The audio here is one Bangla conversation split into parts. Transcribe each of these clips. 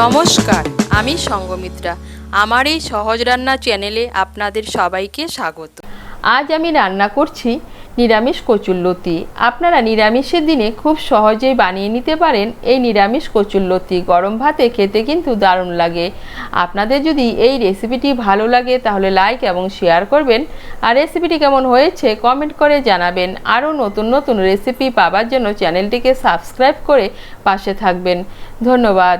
নমস্কার, আমি সঙ্গমিত্রা। আমার এই সহজ রান্না চ্যানেলে আপনাদের সবাইকে স্বাগত। আজ আমি রান্না করছি নিরামিষ কচুল্লতি আপনারা নিরামিষের দিনে খুব সহজেই বানিয়ে নিতে পারেন এই নিরামিষ কচুল্লতি গরম ভাতে খেতে কিন্তু দারুণ লাগে। আপনাদের যদি এই রেসিপিটি ভালো লাগে তাহলে লাইক এবং শেয়ার করবেন। আর রেসিপিটি কেমন হয়েছে কমেন্ট করে জানাবেন। আরও নতুন নতুন রেসিপি পাওয়ার জন্য চ্যানেলটিকে সাবস্ক্রাইব করে পাশে থাকবেন। ধন্যবাদ।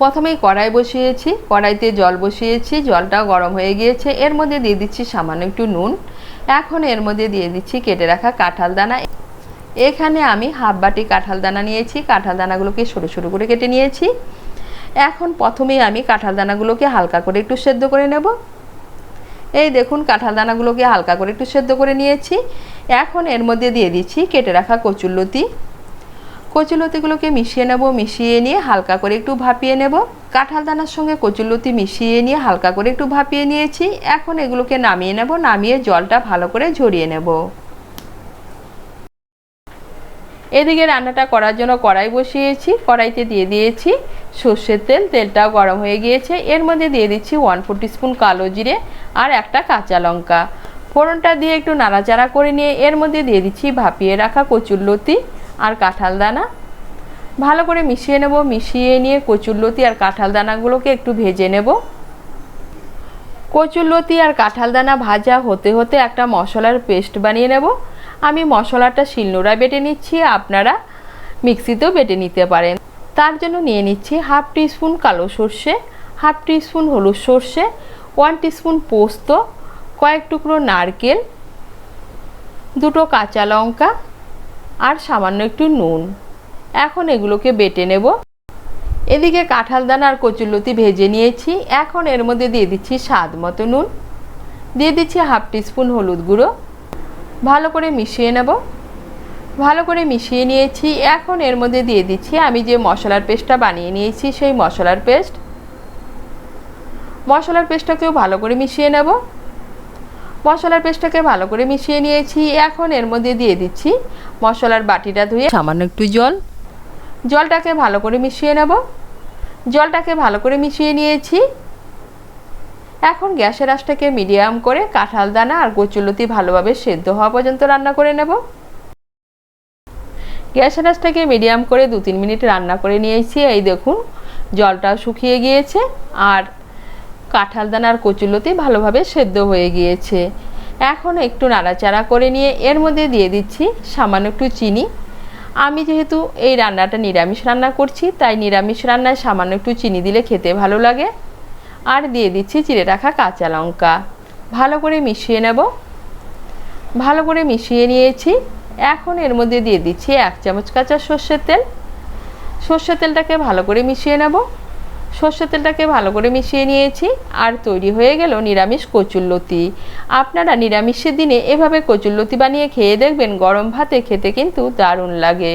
প্রথমেই কড়াই বসিয়েছি, কড়াইতে জল বসিয়েছি জলটা গরম হয়ে গিয়েছে। এর মধ্যে দিয়ে দিচ্ছি সামান্য একটু নুন। এখন এর মধ্যে দিয়ে দিচ্ছি কেটে রাখা কাঁঠাল দানা। এখানে আমি হাফ বাটি কাঁঠাল দানা নিয়েছি। কাঁঠাল দানাগুলোকে সরু সরু করে কেটে নিয়েছি। এখন প্রথমেই আমি কাঁঠাল দানাগুলোকে হালকা করে একটু সেদ্ধ করে নেব। এই দেখুন, কাঁঠাল দানাগুলোকে হালকা করে একটু সেদ্ধ করে নিয়েছি। এখন এর মধ্যে দিয়ে দিচ্ছি কেটে রাখা কচুরলতি কচুলতিগুলোকে মিশিয়ে নেব, মিশিয়ে নিয়ে হালকা করে একটু ভাপিয়ে নেব। কাঁঠাল দানার সঙ্গে কচুলতি মিশিয়ে নিয়ে হালকা করে একটু ভাপিয়ে নিয়েছি। এখন এগুলোকে নামিয়ে নেব, নামিয়ে জলটা ভালো করে ঝরিয়ে নেব। এদিকে রান্নাটা করার জন্য কড়াই বসিয়েছি, কড়াইতে দিয়ে দিয়েছি সর্ষের তেল, তেলটাও গরম হয়ে গিয়েছে। এর মধ্যে দিয়ে দিচ্ছি ওয়ান ফোর্টি স্পুন কালো জিরে আর একটা কাঁচা লঙ্কা। ফোড়নটা দিয়ে একটু নাড়াচাড়া করে নিয়ে এর মধ্যে দিয়ে দিচ্ছি ভাপিয়ে রাখা কচুরলতি আর কাঁঠাল দানা ভালো করে মিশিয়ে নেব, মিশিয়ে নিয়ে কচুরলতি আর কাঁঠাল দানাগুলোকে একটু ভেজে নেব। কচুরলতি আর কাঁঠাল দানা ভাজা হতে হতে একটা মশলার পেস্ট বানিয়ে নেব। আমি মশলাটা শিলনোড়া বেটে নিচ্ছি, আপনারা মিক্সিতেও বেটে নিতে পারেন। তার জন্য নিয়ে নিচ্ছি হাফ টিস্পুন কালো সর্ষে, হাফ টিস্পুন হলুদ সর্ষে, ওয়ান টিস্পুন পোস্ত, কয়েক টুকরো নারকেল, দুটো কাঁচা লঙ্কা আর সামান্য একটু নুন। এখন এগুলোকে বেটে নেব। এদিকে কাঁঠাল দানা আর কচুরলতি ভেজে নিয়েছি। এখন এর মধ্যে দিয়ে দিচ্ছি স্বাদ মতো নুন। দিয়ে দিচ্ছি হাফ টিস্পুন হলুদ গুঁড়ো। ভালো করে মিশিয়ে নেব। ভালো করে মিশিয়ে নিয়েছি। এখন এর মধ্যে দিয়ে দিচ্ছি আমি যে মশলার পেস্টটা বানিয়ে নিয়েছি সেই মশলার পেস্ট। মশলার পেস্টটাকেও ভালো করে মিশিয়ে নেব। মশলার পেস্টটাকে ভালো করে মিশিয়ে নিয়েছি। এখন এর মধ্যে দিয়ে দিচ্ছি মশলার বাটিটা ধুয়ে সামান্য একটু জল। জলটাকে ভালো করে মিশিয়ে নেব। জলটাকে ভালো করে মিশিয়ে নিয়েছি। এখন গ্যাসের আঁচটাকে মিডিয়াম করে কাঁঠাল দানা আর কচুলতি ভালোভাবে সেদ্ধ হওয়া পর্যন্ত রান্না করে নেব। গ্যাসের আঁচটাকে মিডিয়াম করে দু তিন মিনিট রান্না করে নিয়েছি। এই দেখুন, জলটাও শুকিয়ে গিয়েছে। আর কাঁঠাল দানার কচুলতি ভালোভাবে সেদ্ধ হয়ে গিয়েছে। এখন একটু নাড়াচাড়া করে নিয়ে এর মধ্যে দিয়ে দিচ্ছি সামান্য একটু চিনি। আমি যেহেতু এই রান্নাটা নিরামিষ রান্না করছি, তাই নিরামিষ রান্নায় সামান্য একটু চিনি দিলে খেতে ভালো লাগে। আর দিয়ে দিচ্ছি চিড়ে রাখা কাঁচা লঙ্কা। ভালো করে মিশিয়ে নেব। ভালো করে মিশিয়ে নিয়েছি। এখন এর মধ্যে দিয়ে দিচ্ছি এক চামচ কাঁচা সর্ষের তেল। সর্ষের তেলটাকে ভালো করে মিশিয়ে নেব। সর্ষের তেলটাকে ভালো করে মিশিয়ে নিয়েছি। আর তৈরি হয়ে গেল নিরামিষ কচুরলতি আপনারা নিরামিষের দিনে এভাবে কচুরলতি বানিয়ে খেয়ে দেখবেন গরম ভাতে খেতে কিন্তু দারুণ লাগে।